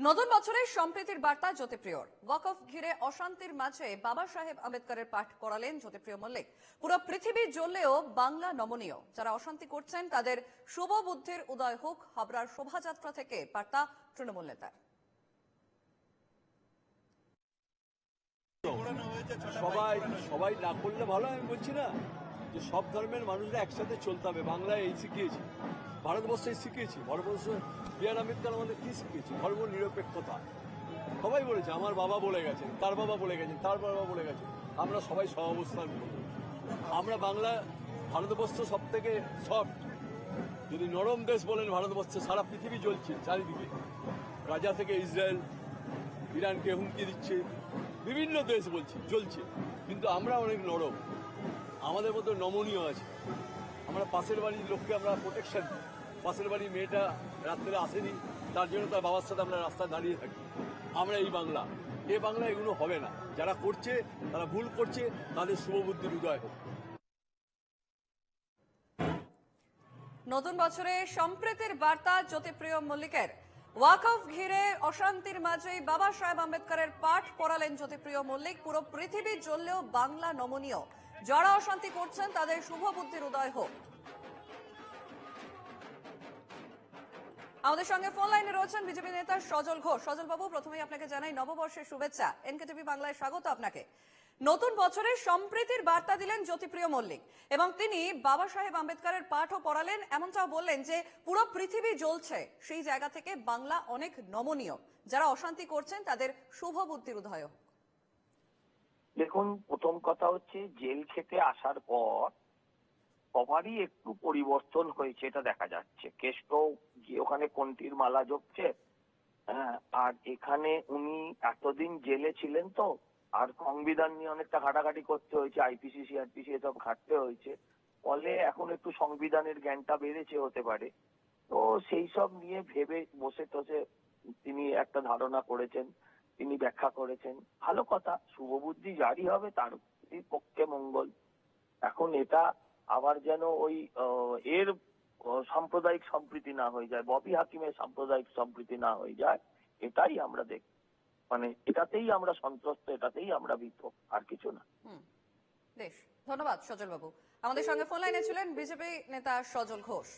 নতুন বছরের সম্প্রীতির বার্তা জ্যোতিপ্রিয়র। ওয়াকফ ঘিরে অশান্তির মাঝে বাবা সাহেব আম্বেদকরের পাঠ করালেন জ্যোতিপ্রিয় মল্লিক। পুরো পৃথিবী জ্বললেও বাংলা নমনীয়। যারা অশান্তি করছেন, তাদের শুভ বুদ্ধির উদয় হোক হাবড়ার শোভাযাত্রা থেকে বার্তা তৃণমূল নেতার। সবাই সবাই না করলে ভালো আমি বলছি না। যে সব ধর্মের মানুষরা একসাথে চলতে হবে। বাংলায় এই শিখিয়েছি। ভারতবর্ষে শিখিয়েছি, ভারতবর্ষ বি আর আম্বেদকর আমাদের কি শিখিয়েছি? ধর্ম নিরপেক্ষতা। সবাই বলেছে, আমার বাবা বলে গেছেন, তার বাবা বলে গেছেন, তার বাবা বলে গেছেন। আমরা সবাই সহাবস্থান করি। আমরা বাংলা ভারতবর্ষ সব থেকে সফট যদি নরম দেশ বলেন ভারতবর্ষে, সারা পৃথিবী জ্বলছে চারিদিকে। রাজা থেকে ইসরায়েল, ইরানকে হুমকি দিচ্ছে, বিভিন্ন দেশ বলছে চলছে কিন্তু আমরা অনেক নরম। আমাদের মতো নমনীয় আছে। আমরা পাশের বাড়ির লোককে আমরা প্রোটেকশন দিই। পাশের বাড়ির মেয়েটা রাত্রে আসেনি, তার জন্য তার বাবার সাথে আমরা রাস্তায় দাঁড়িয়ে থাকি। আমরা এই বাংলা। এ বাংলা এগুলো হবে না। যারা করছে, তারা ভুল করছে, তাদের শুভবুদ্ধির উদয় হোক। নতুন বছরে সম্প্রীতির বার্তা জ্যোতিপ্রিয় মল্লিকের। ওয়াকফ ঘিরে অশান্তির মাঝেই বাবা সাহেব আম্বেদকরের পাঠ পড়ালেন জ্যোতিপ্রিয় মল্লিক। পুরো পৃথিবী জ্বললেও বাংলা নমনীয়। যারা অশান্তি করছেন, তাদের শুভ বুদ্ধির উদয় হোক। আমাদের সঙ্গে ফোন লাইনে রয়েছেন বিজেপি নেতা সজল ঘোষ। সজল বাবু, প্রথমেই আপনাকে জানাই নববর্ষের শুভেচ্ছা। এনকেটিভি বাংলায় স্বাগত আপনাকে। নতুন বছরে সম্প্রীতির বার্তা দিলেন জ্যোতিপ্রিয় মল্লিক এবং তিনি বাবা সাহেব আম্বেদকরের পাঠও পড়ালেন। এমনটাও বললেন যে, পুরো পৃথিবী জ্বলছে। সেই জায়গা থেকে বাংলা অনেক নমনীয়। যারা অশান্তি করছেন, তাদের শুভ বুদ্ধির উদয় দেখুন, প্রথম কথা হচ্ছে, জেল খেতে আসার পর সবারই একটু পরিবর্তন হয়েছে, এটা দেখা যাচ্ছে। কেষ্ট গিয়ে ওখানে কন্টির মালা জপছে হ্যাঁ আর এখানে উনি এতদিন জেলে ছিলেন তো, আর সংবিধান নিয়ে অনেকটা ঘাটাঘাটি করতে হয়েছে আইপিসি সিআরপিসি এসব ঘাটতে হয়েছে। ফলে এখন একটু সংবিধানের জ্ঞানটা বেড়েছে হতে পারে। তো সেই সব নিয়ে ভেবে বসে টসে তিনি একটা ধারণা করেছেন, তিনি ব্যাখ্যা করেছেন। ভালো কথা শুভবুদ্ধি জারি হবে তার পক্ষে মঙ্গল। এখন এটা আবার যেন ওই এর সাম্প্রদায়িক সম্প্রীতি না হয়ে যায়, ববি হাকিমের সাম্প্রদায়িক সম্প্রীতি না হয়ে যায়, এটাই আমরা দেখ মানে এটাতেই আমরা সন্ত্রস্ত, এটাতেই আমরা ভীত, আর কিছু না। বেশ, ধন্যবাদ সজল বাবু আমাদের সঙ্গে ফোন লাইনে ছিলেন বিজেপি নেতা সজল ঘোষ।